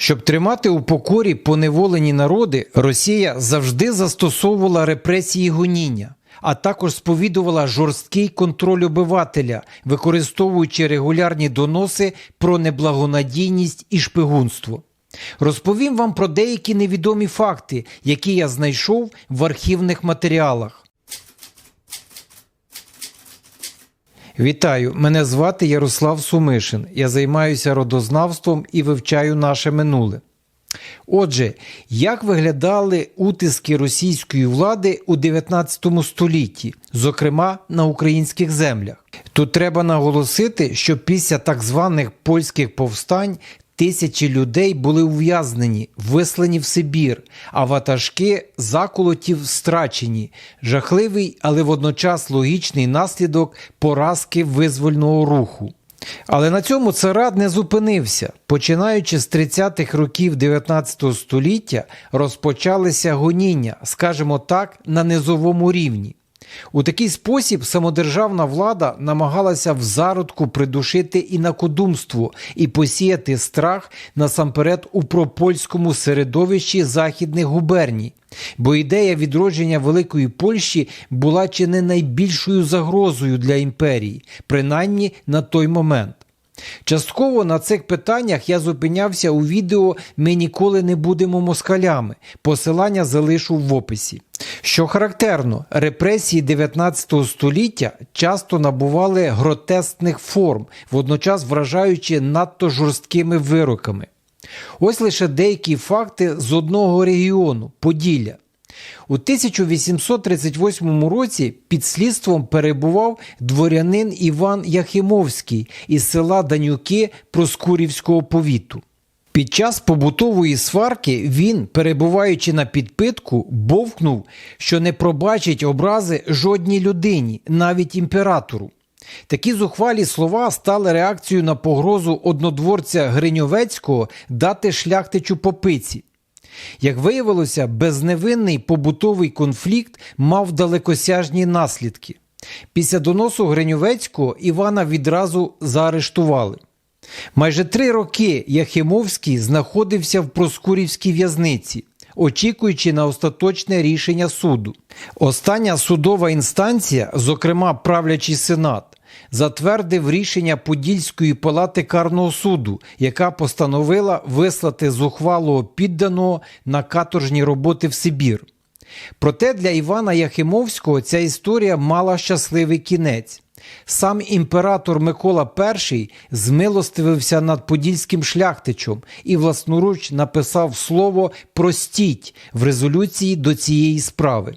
Щоб тримати у покорі поневолені народи, Росія завжди застосовувала репресії гоніння, а також сповідувала жорсткий контроль обивателя, використовуючи регулярні доноси про неблагонадійність і шпигунство. Розповім вам про деякі невідомі факти, які я знайшов в архівних матеріалах. Вітаю, мене звати Ярослав Сумишин. Я займаюся родознавством і вивчаю наше минуле. Отже, як виглядали утиски російської влади у 19 столітті, зокрема на українських землях? Тут треба наголосити, що після так званих польських повстань тисячі людей були ув'язнені, вислані в Сибір, а ватажки заколотів страчені. Жахливий, але водночас логічний наслідок поразки визвольного руху. Але на цьому царат не зупинився. Починаючи з 30-х років 19 століття, розпочалися гоніння, скажімо так, на низовому рівні. У такий спосіб самодержавна влада намагалася в зародку придушити інакодумство і посіяти страх насамперед у пропольському середовищі західних губерній, бо ідея відродження Великої Польщі була чи не найбільшою загрозою для імперії, принаймні на той момент. Частково на цих питаннях я зупинявся у відео Ми ніколи не будемо москалями. Посилання залишу в описі. Що характерно, репресії 19 століття часто набували гротескних форм, водночас вражаючи надто жорсткими вироками. Ось лише деякі факти з одного регіону Поділля. У 1838 році під слідством перебував дворянин Іван Яхимовський із села Данюки Проскурівського повіту. Під час побутової сварки він, перебуваючи на підпитку, бовкнув, що не пробачить образи жодній людині, навіть імператору. Такі зухвалі слова стали реакцією на погрозу однодворця Гриньовецького дати шляхтичу попиці. Як виявилося, безневинний побутовий конфлікт мав далекосяжні наслідки. Після доносу Гриньовецького Івана відразу заарештували. Майже три роки Яхимовський знаходився в Проскурівській в'язниці, очікуючи на остаточне рішення суду. Остання судова інстанція, зокрема правлячий сенат, затвердив рішення Подільської палати карного суду, яка постановила вислати зухвалого підданого на каторжні роботи в Сибір. Проте для Івана Яхимовського ця історія мала щасливий кінець. Сам імператор Микола І змилостивився над подільським шляхтичем і власноруч написав слово простіть в резолюції до цієї справи.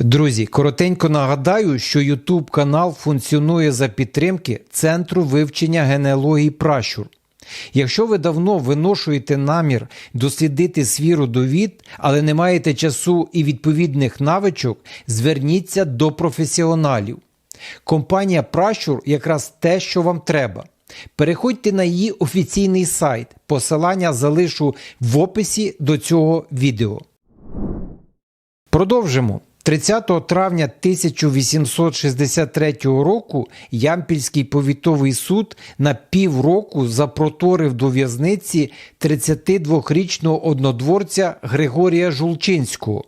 Друзі, коротенько нагадаю, що YouTube канал функціонує за підтримки Центру вивчення генеалогії пращур. Якщо ви давно виношуєте намір дослідити свій родовід, але не маєте часу і відповідних навичок, зверніться до професіоналів. Компанія Пращур якраз те, що вам треба. Переходьте на її офіційний сайт. Посилання залишу в описі до цього відео. Продовжимо. 30 травня 1863 року Ямпільський повітовий суд на півроку запроторив до в'язниці 32-річного однодворця Григорія Жулчинського.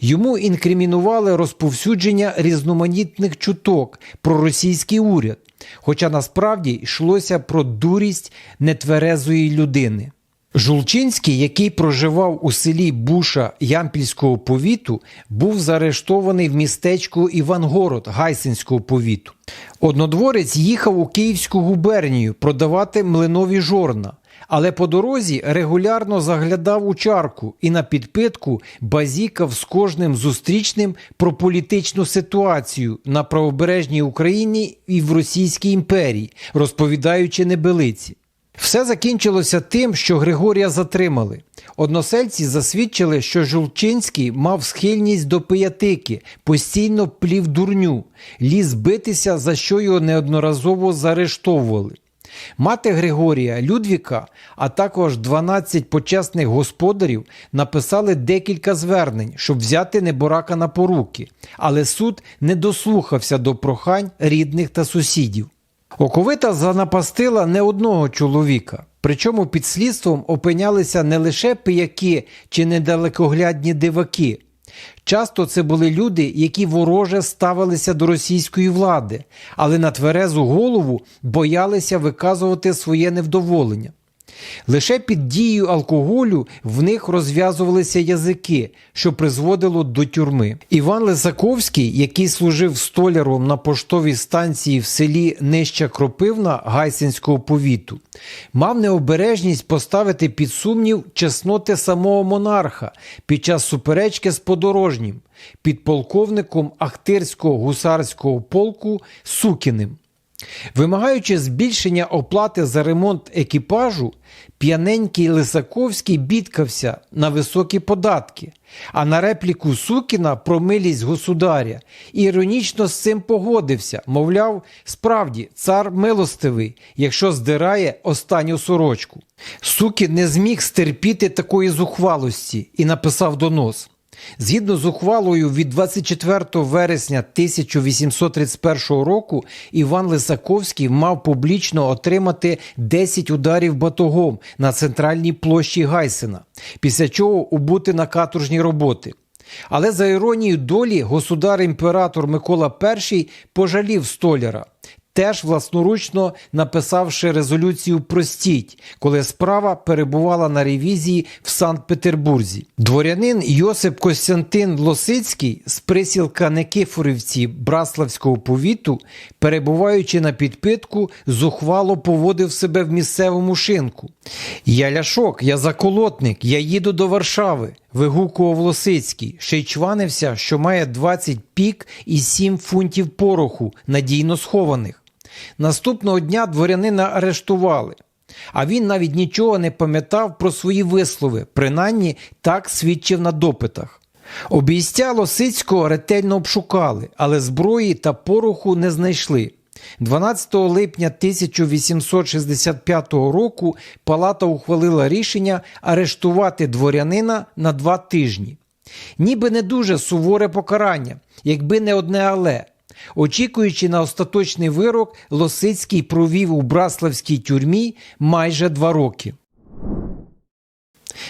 Йому інкримінували розповсюдження різноманітних чуток про російський уряд, хоча насправді йшлося про дурість нетверезої людини. Жулчинський, який проживав у селі Буша Ямпільського повіту, був заарештований в містечку Івангород Гайсинського повіту. Однодворець їхав у Київську губернію продавати млинові жорна, але по дорозі регулярно заглядав у чарку і на підпитку базікав з кожним зустрічним про політичну ситуацію на правобережній Україні і в Російській імперії, розповідаючи небелиці. Все закінчилося тим, що Григорія затримали. Односельці засвідчили, що Жулчинський мав схильність до пиятики, постійно плів дурню, ліз битися, за що його неодноразово заарештовували. Мати Григорія Людвіка, а також 12 почесних господарів написали декілька звернень, щоб взяти неборака на поруки, але суд не дослухався до прохань рідних та сусідів. Оковита занапастила не одного чоловіка. Причому під слідством опинялися не лише пияки чи недалекоглядні диваки. Часто це були люди, які вороже ставилися до російської влади, але на тверезу голову боялися виказувати своє невдоволення. Лише під дією алкоголю в них розв'язувалися язики, що призводило до тюрми. Іван Лисаковський, який служив столяром на поштовій станції в селі Нижча Кропивна Гайсинського повіту, мав необережність поставити під сумнів чесноти самого монарха під час суперечки з подорожнім, підполковником Ахтирського гусарського полку Сукіним. Вимагаючи збільшення оплати за ремонт екіпажу, п'яненький Лисаковський бідкався на високі податки, а на репліку Сукіна про милість государя іронічно з цим погодився, мовляв, справді цар милостивий, якщо здирає останню сорочку. Сукін не зміг стерпіти такої зухвалості і написав донос. Згідно з ухвалою від 24 вересня 1831 року Іван Лисаковський мав публічно отримати 10 ударів батогом на центральній площі Гайсена, після чого убути на каторжні роботи. Але за іронією долі государ-імператор Микола І пожалів столяра, теж власноручно написавши резолюцію Простіть, коли справа перебувала на ревізії в Санкт-Петербурзі. Дворянин Йосип Костянтин Лосицький з присілка Никифорівці Браславського повіту, перебуваючи на підпитку, зухвало поводив себе в місцевому шинку. Я ляшок, я заколотник, я їду до Варшави. Вигукував Лосицький, ще й чванився, що має 20 пік і 7 фунтів пороху, надійно схованих. Наступного дня дворянина арештували. А він навіть нічого не пам'ятав про свої вислови, принаймні так свідчив на допитах. Обійстя Лосицького ретельно обшукали, але зброї та пороху не знайшли. 12 липня 1865 року палата ухвалила рішення арештувати дворянина на два тижні. Ніби не дуже суворе покарання, якби не одне але. Очікуючи на остаточний вирок, Лосицький провів у Браславській тюрмі майже два роки.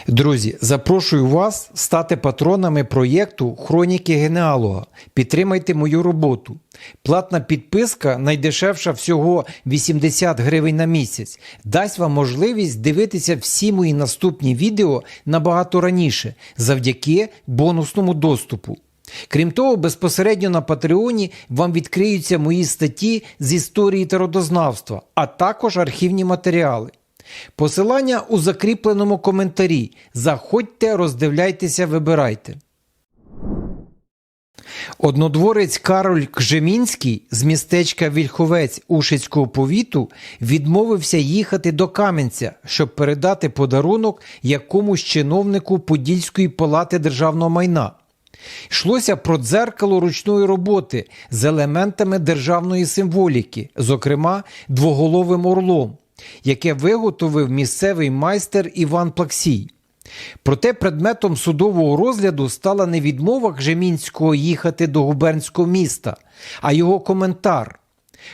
Друзі, запрошую вас стати патронами проєкту Хроніки генеалога. Підтримайте мою роботу. Платна підписка найдешевша всього 80 гривень на місяць. Дасть вам можливість дивитися всі мої наступні відео набагато раніше завдяки бонусному доступу. Крім того, безпосередньо на Патреоні вам відкриються мої статті з історії та родознавства, а також архівні матеріали. Посилання у закріпленому коментарі. Заходьте, роздивляйтеся, вибирайте. Однодворець Кароль Кжемінський з містечка Вільховець Ушицького повіту відмовився їхати до Кам'янця, щоб передати подарунок якомусь чиновнику Подільської палати державного майна. Йшлося про дзеркало ручної роботи з елементами державної символіки, зокрема двоголовим орлом, яке виготовив місцевий майстер Іван Плаксій. Проте предметом судового розгляду стала не відмова Кжемінського їхати до губернського міста, а його коментар.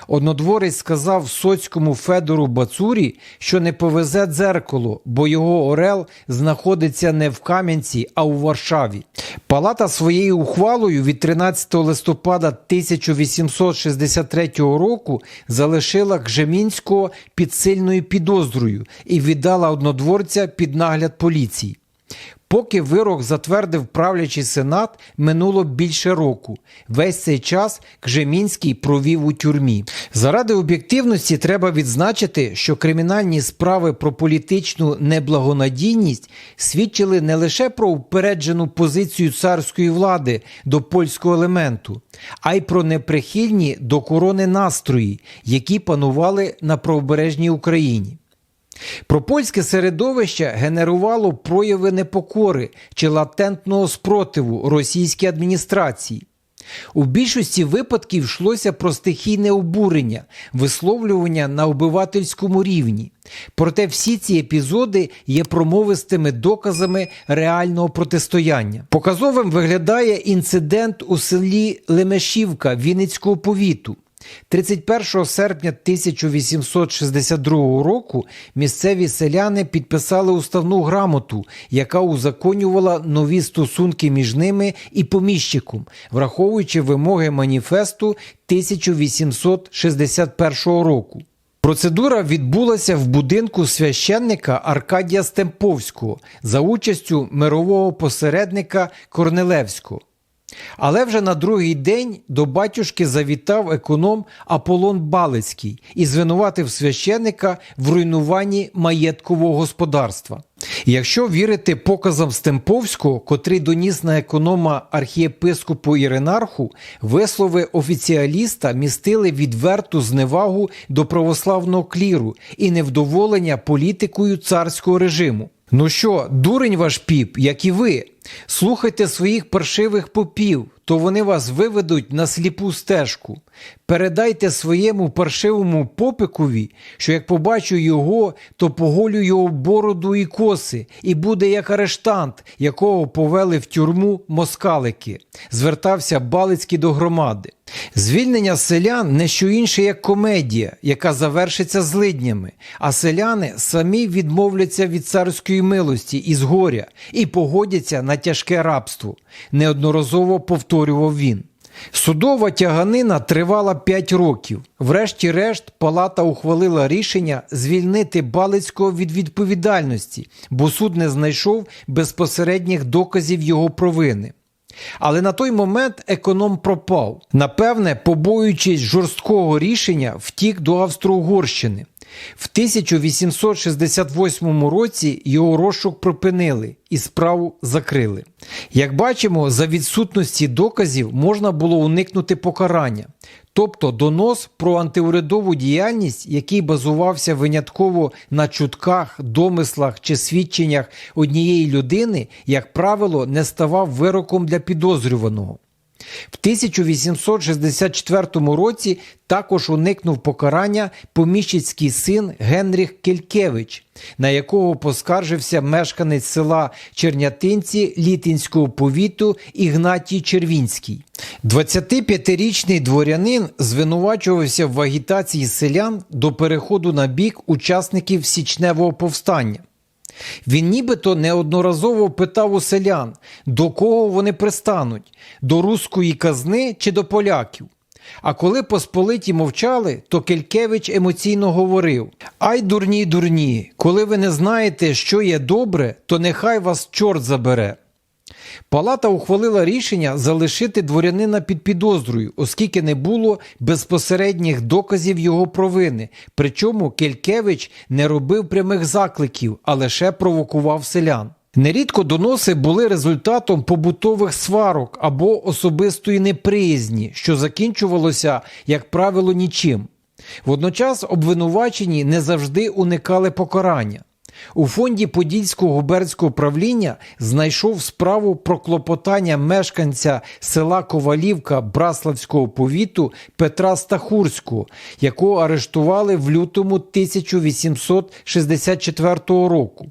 Однодворець сказав соцькому Федору Бацурі, що не повезе дзеркало, бо його орел знаходиться не в Кам'янці, а у Варшаві. Палата своєю ухвалою від 13 листопада 1863 року залишила Гжемінського під сильною підозрою і віддала однодворця під нагляд поліції. Поки вирок затвердив правлячий сенат, минуло більше року. Весь цей час Кжемінський провів у тюрмі. Заради об'єктивності треба відзначити, що кримінальні справи про політичну неблагонадійність свідчили не лише про упереджену позицію царської влади до польського елементу, а й про неприхильні до корони настрої, які панували на правобережній Україні. Пропольське середовище генерувало прояви непокори чи латентного спротиву російській адміністрації. У більшості випадків йшлося про стихійне обурення, висловлювання на обивательському рівні. Проте всі ці епізоди є промовистими доказами реального протистояння. Показовим виглядає інцидент у селі Лемешівка Вінницького повіту. 31 серпня 1862 року місцеві селяни підписали уставну грамоту, яка узаконювала нові стосунки між ними і поміщиком, враховуючи вимоги маніфесту 1861 року. Процедура відбулася в будинку священника Аркадія Стемповського за участю мирового посередника Корнелевського. Але вже на другий день до батюшки завітав економ Аполлон Балицький і звинуватив священика в руйнуванні маєткового господарства. Якщо вірити показам Стемповського, котрий доніс на економа архієпископу Іринарху, вислови офіціаліста містили відверту зневагу до православного кліру і невдоволення політикою царського режиму. Ну що, дурень ваш піп, як і ви. Слухайте своїх паршивих попів, то вони вас виведуть на сліпу стежку. Передайте своєму паршивому попикові, що як побачу його, то поголю його бороду і коси, і буде як арештант, якого повели в тюрму москалики, звертався Балицький до громади. Звільнення селян не що інше, як комедія, яка завершиться злиднями, а селяни самі відмовляться від царської милості і згоря і погодяться на тяжке рабство, неодноразово повторював він. Судова тяганина тривала 5 років. Врешті-решт, палата ухвалила рішення звільнити Балицького від відповідальності, бо суд не знайшов безпосередніх доказів його провини. Але на той момент економ пропав. Напевне, побоюючись жорсткого рішення, втік до Австро-Угорщини. В 1868 році його розшук припинили і справу закрили. Як бачимо, за відсутності доказів можна було уникнути покарання, тобто донос про антиурядову діяльність, який базувався винятково на чутках, домислах чи свідченнях однієї людини, як правило, не ставав вироком для підозрюваного. В 1864 році також уникнув покарання поміщицький син Генріх Келькевич, на якого поскаржився мешканець села Чернятинці Літинського повіту Ігнатій Червінський. 25-річний дворянин звинувачувався в агітації селян до переходу на бік учасників січневого повстання. Він нібито неодноразово питав у селян, до кого вони пристануть до руської казни чи до поляків. А коли посполиті мовчали, то Келькевич емоційно говорив: Ай, дурні, дурні, коли ви не знаєте, що є добре, то нехай вас чорт забере. Палата ухвалила рішення залишити дворянина під підозрою, оскільки не було безпосередніх доказів його провини. Причому Келькевич не робив прямих закликів, а лише провокував селян. Нерідко доноси були результатом побутових сварок або особистої неприязні, що закінчувалося, як правило, нічим. Водночас обвинувачені не завжди уникали покарання. У фонді Подільського губернського правління знайшов справу про клопотання мешканця села Ковалівка Браславського повіту Петра Стахурського, якого арештували в лютому 1864 року.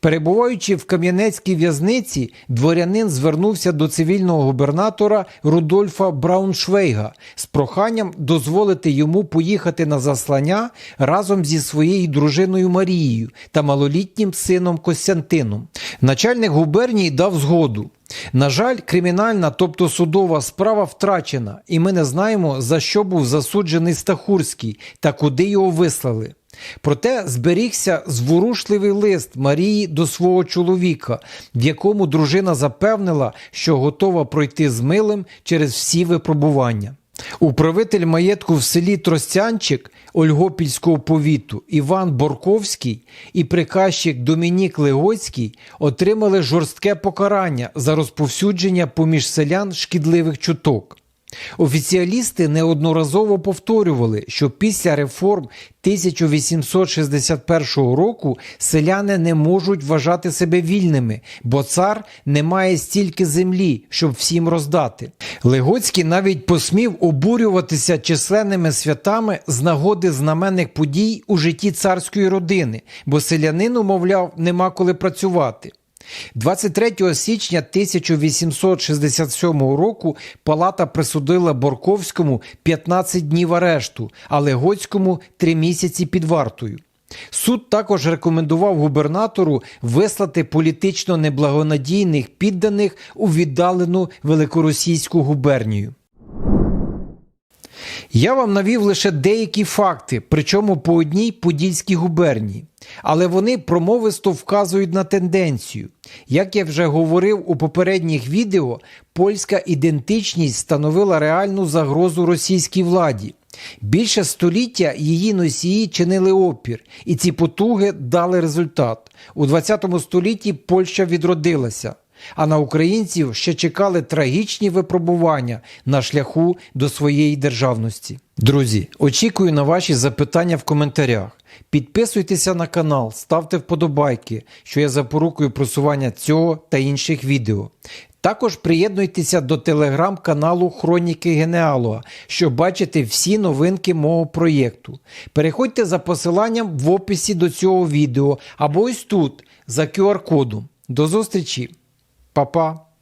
Перебуваючи в Кам'янецькій в'язниці, дворянин звернувся до цивільного губернатора Рудольфа Брауншвейга з проханням дозволити йому поїхати на заслання разом зі своєю дружиною Марією та малолітнім сином Костянтином. Начальник губернії дав згоду. На жаль, кримінальна, тобто судова справа втрачена, і ми не знаємо, за що був засуджений Стахурський та куди його вислали. Проте зберігся зворушливий лист Марії до свого чоловіка, в якому дружина запевнила, що готова пройти з милим через всі випробування. Управитель маєтку в селі Тростянчик Ольгопільського повіту Іван Борковський і приказчик Домінік Легоцький отримали жорстке покарання за розповсюдження поміж селян шкідливих чуток. Офіціалісти неодноразово повторювали, що після реформ 1861 року селяни не можуть вважати себе вільними, бо цар не має стільки землі, щоб всім роздати. Легоцький навіть посмів обурюватися численними святами з нагоди знаменних подій у житті царської родини, бо селянину, мовляв, нема коли працювати. 23 січня 1867 року палата присудила Борковському 15 днів арешту, а Легоцькому 3 місяці під вартою. Суд також рекомендував губернатору вислати політично неблагонадійних підданих у віддалену великоросійську губернію. Я вам навів лише деякі факти, причому по одній подільській губернії, але вони промовисто вказують на тенденцію. Як я вже говорив у попередніх відео, польська ідентичність становила реальну загрозу російській владі. Більше століття її носії чинили опір, і ці потуги дали результат. У 20 столітті Польща відродилася а на українців ще чекали трагічні випробування на шляху до своєї державності. Друзі, очікую на ваші запитання в коментарях. Підписуйтеся на канал, ставте вподобайки, що я запорукою просування цього та інших відео. Також приєднуйтеся до телеграм-каналу Хроніки Генеалога, щоб бачити всі новинки мого проєкту. Переходьте за посиланням в описі до цього відео або ось тут за QR-кодом. До зустрічі! Papá.